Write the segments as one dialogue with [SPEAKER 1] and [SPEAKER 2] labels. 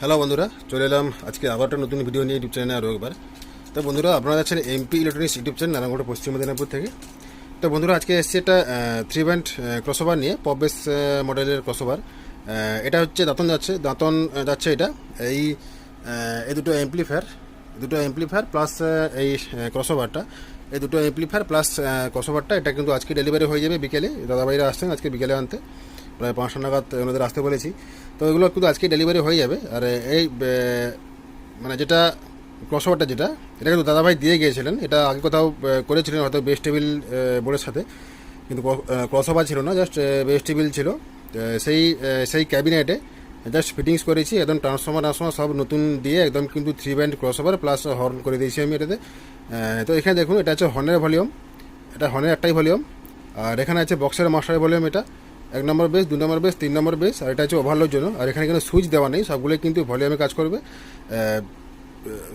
[SPEAKER 1] Hello বন্ধুরা। চলে এলাম আজকে আবার একটা নতুন ভিডিও নিয়ে ইউটিউব চ্যানেলে আরও একবার। তো বন্ধুরা, আপনারা আছেন MP electronics YouTube channel Narayangarh, Paschim Medinipur থেকে। তো বন্ধুরা, আজকে এসেছে একটা থ্রি ব্যান্ড ক্রসওভার নিয়ে পপ বেস মডেলের ক্রসওভার এটা হচ্ছে দাঁতন যাচ্ছে দাঁতন যাচ্ছে এটা। এই এই দুটো এমপ্লিফায়ার দুটো এমপ্লিফায়ার প্লাস এই ক্রসওভারটা এই দুটো এমপ্লিফায়ার প্লাস ক্রসওভারটা এটা কিন্তু আজকে ডেলিভারি হয়ে যাবে বিকেলে। দাদাভাইরা আসছেন আজকে বিকেলে আনতে। প্রায় পাঁচশো নাগাদ ওনাদের আসতে বলেছি। তো এগুলো কিন্তু আজকে ডেলিভারি হয়ে যাবে। আর এই মানে যেটা ক্রসওভারটা যেটা, এটা কিন্তু দাদাভাই দিয়ে গিয়েছিলেন। এটা আগে কোথাও করেছিলেন হয়তো বেস্ট টেবিল বোর্ডের সাথে। কিন্তু ক্রসওভার ছিল না জাস্ট বেস্ট টেবিল ছিল। সেই সেই ক্যাবিনেটে জাস্ট ফিটিংস করেছি, একদম ট্রান্সফর্মার ট্রান্সফর্মার সব নতুন দিয়ে একদম কিন্তু three band crossover plus horn করে দিয়েছি আমি এটাতে। তো এখানে দেখুন, এটা হচ্ছে হর্নের ভলিউম এটা হর্নের একটাই ভলিউম আর এখানে আছে বক্সের মাস্টার ভলিউম এটা। এক নম্বর বেস দু নম্বর বেস তিন নম্বর বেস আর এটা হচ্ছে ওভারলোড জন্য। আর এখানে কিন্তু সুইচ দেওয়া নেই, সবগুলোই কিন্তু ভলিউমে কাজ করবে।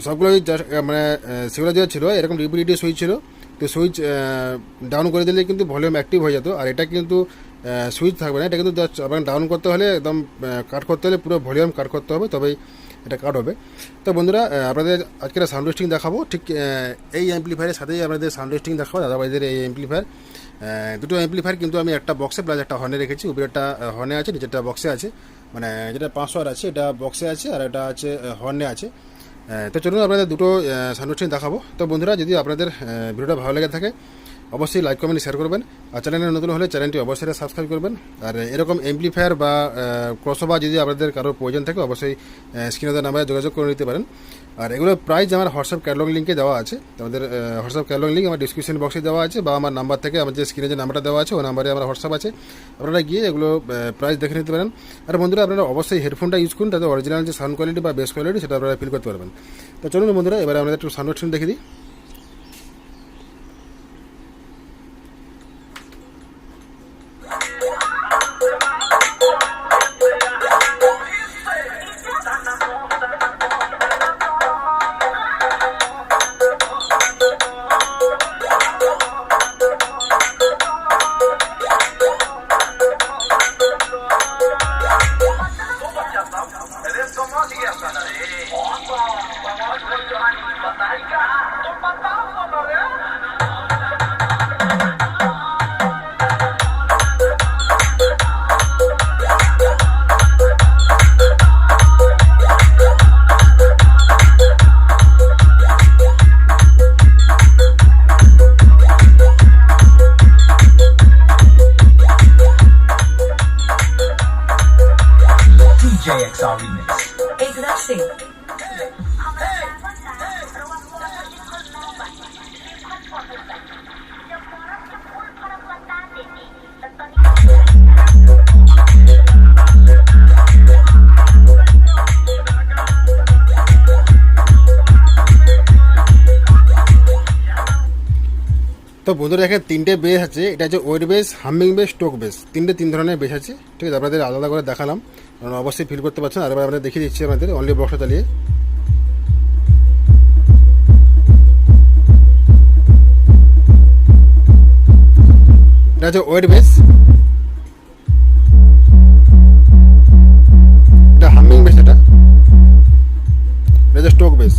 [SPEAKER 1] সবগুলোই মানে সেগুলো যেটা ছিল, এরকম ডিপিডিটি সুইচ ছিল, তো সুইচ ডাউন করে দিলে কিন্তু ভলিউম অ্যাক্টিভ হয়ে যেত। আর এটা কিন্তু সুইচ থাকবে না, এটা কিন্তু আপনার ডাউন করতে হলে একদম কাট করতে হলে পুরো ভলিউম কাট করতে হবে, তবেই এটা কাট হবে। তো বন্ধুরা আপনাদের আজকে সাউন্ড টেস্টিং দেখাবো। ঠিক এই অ্যাম্পলিফায়ারের সাথেই আপনাদের সাউন্ড টেস্টিং দেখাবো, দাদাভাইদের এই অ্যাম্পলিফায়ার দুটো অ্যাম্পলিফায়ার কিন্তু আমি একটা বক্সে প্লাস একটা হর্নে রেখেছি। উপরে একটা হর্নে আছে নিচেরটা বক্সে আছে। মানে যেটা পাঁচশো আর আছে, এটা বক্সে আছে আর এটা আছে হর্নে আছে। তো চলুন আপনাদের দুটো সাউন্ড দেখাবো। তো বন্ধুরা, যদি আপনাদের ভিডিওটা ভালো লেগে থাকে অবশ্যই লাইক কমেন্ট শেয়ার করবেন। আর চ্যানেলে নতুন হলে চ্যানেলটি অবশ্যই সাবস্ক্রাইব করবেন। আর এরকম এমপ্লিফায়ার বা ক্রসওভার যদি আপনাদের কারোর প্রয়োজন থাকে, অবশ্যই স্ক্রিনে নাম্বারে যোগাযোগ করে নিতে পারেন। আর এগুলোর প্রাইস আমার হোয়াটসঅ্যাপ ক্যাটালগ লিঙ্কে দেওয়া আছে। আমাদের হোয়াটসঅ্যাপ ক্যাটালগ লিঙ্ক আমার ডিসক্রিপশন বক্সে দেওয়া আছে বা আমার নাম্বার থেকে আমার যে স্ক্রিনে যে নাম্বারটা দেওয়া আছে, ওই নাম্বারে আমার হোয়াটসঅ্যাপ আছে। আপনারা গিয়ে এগুলো প্রাইস দেখে নিতে পারেন। আর বন্ধুরা, আপনারা অবশ্যই হেডফোনটা ইউজ করুন, তাতে অরিজিনাল যে সাউন্ড কোয়ালিটি বা বেস্ট কোয়ালিটি সেটা আপনারা ফিল করতে পারবেন। তো চলুন বন্ধুরা, এবারে আমাদের একটু সাউন্ড দেখে দিই।
[SPEAKER 2] blessing.
[SPEAKER 1] তো বন্ধুরা এখানে তিনটে বেস আছে। এটা হচ্ছে wet bass humming bass stoke bass তিনটে তিন ধরনের বেস আছে। ঠিক আছে, আপনাদের আলাদা করে দেখালাম। কারণ অবশ্যই ফিল করতে পারছেন। আর এবার আপনাদের দেখিয়ে দিচ্ছি আমাদের অনলি বক্সটা চালিয়ে। এটা হচ্ছে ওয়েট বেস এটা হামিং বেস এটা। এটা হচ্ছে স্টোক বেস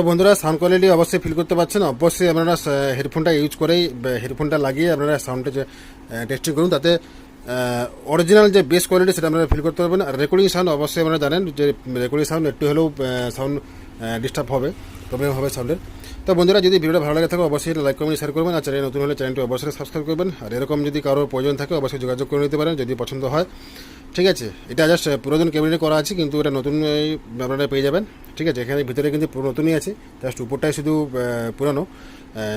[SPEAKER 1] তো বন্ধুরা সাউন্ড কোয়ালিটি অবশ্যই ফিল করতে পারছেন। অবশ্যই আপনারা হেডফোনটা ইউজ করেই হেডফোনটা লাগিয়ে আপনারা সাউন্ডটা যে টেস্টিং করুন। তাতে অরিজিনাল যে বেস কোয়ালিটি সেটা আপনারা ফিল করতে পারবেন। আর রেকর্ডিং সাউন্ড অবশ্যই আপনারা জানেন যে রেকর্ডিং সাউন্ড একটু হলেও সাউন্ড ডিস্টার্ব হবে প্রবলেম হবে সাউন্ডের তো বন্ধুরা, যদি ভিডিওটা ভালো লাগে থাকে, অবশ্যই লাইক কমেন্ট শেয়ার করবেন। আর চ্যানেল নতুন হলে চ্যানেলটি অবশ্যই সাবস্ক্রাইব করবেন। আর এরকম যদি কারোর প্রয়োজন থাকে, অবশ্যই যোগাযোগ করে নিতে পারেন, যদি পছন্দ হয়। ঠিক আছে, এটা জাস্ট পুরাতন ক্যাবিনেটে করা আছে, কিন্তু এটা নতুন আপনারা পেয়ে যাবেন, ঠিক আছে? এখানে ভিতরে কিন্তু পুরো নতুনই আছে জাস্ট উপরটাই শুধু পুরানো।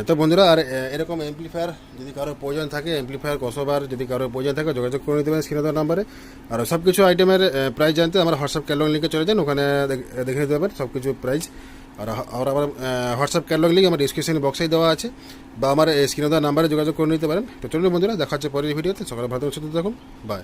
[SPEAKER 1] তো বন্ধুরা, আর এরকম এমপ্লিফায়ার যদি কারোর প্রয়োজন থাকে এমপ্লিফায়ার কসবার যদি কারোর প্রয়োজন থাকে, যোগাযোগ করে নিতে পারেন স্ক্রিনে নাম্বারে। আর সব কিছু আইটেমের প্রাইস জানতে আমার হোয়াটসঅ্যাপ ক্যালং লিঙ্কে চলে যান, ওখানে দেখ- নিতে পারবেন সব কিছু প্রাইস আর আর আমার হোয়াটসঅ্যাপ ক্যালং লিঙ্ক আমার ডিসক্রিপশন বক্সেই দেওয়া আছে, বা আমার স্ক্রিনে নাম্বারে যোগাযোগ করে নিতে পারেন। তো চলুন বন্ধুরা, দেখা হচ্ছে পরের ভিডিওতে সকালে ভালো সুস্থ থাকুন বাই